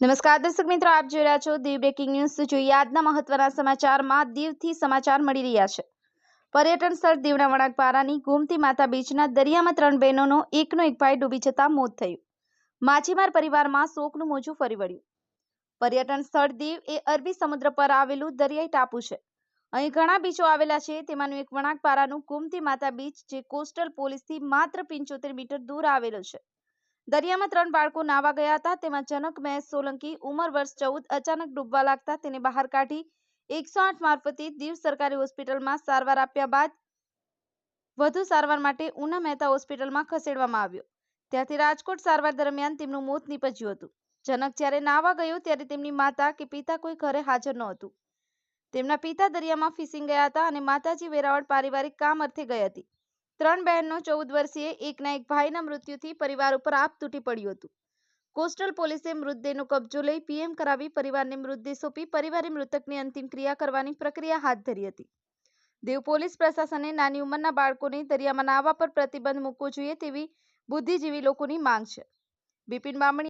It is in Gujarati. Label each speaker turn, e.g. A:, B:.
A: નમસ્કાર, દર્શક મિત્રો, આપ જોઈ રહ્યા છો દીવ બ્રેકિંગ ન્યૂઝ જોઈએ આજના મહત્વના સમાચારમાં દીવથી સમાચાર મળી રહ્યા છે. પર્યટન સ્થળ દીવના વણાકપારાની ગોમતી માતા બીચના દરિયામાં ત્રણ બહેનોનો એકનો એક ભાઈ ડૂબી જતા મોત થયું. માછીમાર પરિવારમાં શોકનું મોજું ફરી વળ્યું. પર્યટન સ્થળ દીવ એ અરબી સમુદ્ર પર આવેલું દરિયાઈ ટાપુ છે. અહીં ઘણા બીચો આવેલા છે, તેમાંનું એક વણાકપારાનું ગોમતી માતા બીચ, જે કોસ્ટલ પોલીસથી માત્ર પંચોતેર મીટર દૂર આવેલો છે. દરિયામાં ત્રણ બાળકો નાવા ગયા હતા. તેમાં જનક મહેશ સોલંકી ઉંમર વર્ષ ચૌદ અચાનક ડૂબવા લાગતા તેને બહાર કાઢી એકસો આઠ મારફતે દીવ સરકારી હોસ્પિટલમાં સારવાર આપ્યા બાદ વધુ સારવાર માટે ઉના મહેતા હોસ્પિટલમાં ખસેડવામાં આવ્યો. ત્યાંથી રાજકોટ સારવાર દરમિયાન તેમનું મોત નીપજ્યું હતું. જનક જ્યારે નાવા ગયો ત્યારે તેમની માતા કે પિતા કોઈ ઘરે હાજર નહોતું. તેમના પિતા દરિયામાં ફિશિંગ ગયા હતા અને માતાજી વેરાવળ પારિવારિક કામ અર્થે ગઈ હતી. ત્રણ બહેનનો ચૌદ વર્ષીય એકના એક ભાઈના મૃત્યુથી પરિવાર ઉપર આપ તૂટી પડ્યું હતું. કોસ્ટલ પોલીસે મૃતદેહનો કબજો લઈ પીએમ કરાવી પરિવારને મૃતદેહ સોંપી પરિવારે મૃતકની અંતિમ ક્રિયા કરવાની પ્રક્રિયા હાથ ધરી હતી. દેવ પોલીસ પ્રશાસને નાની ઉંમરના બાળકોને દરિયામાં નાહવા પર પ્રતિબંધ મૂકવો જોઈએ તેવી બુદ્ધિજીવી લોકોની માંગ છે. બિપિન બામણી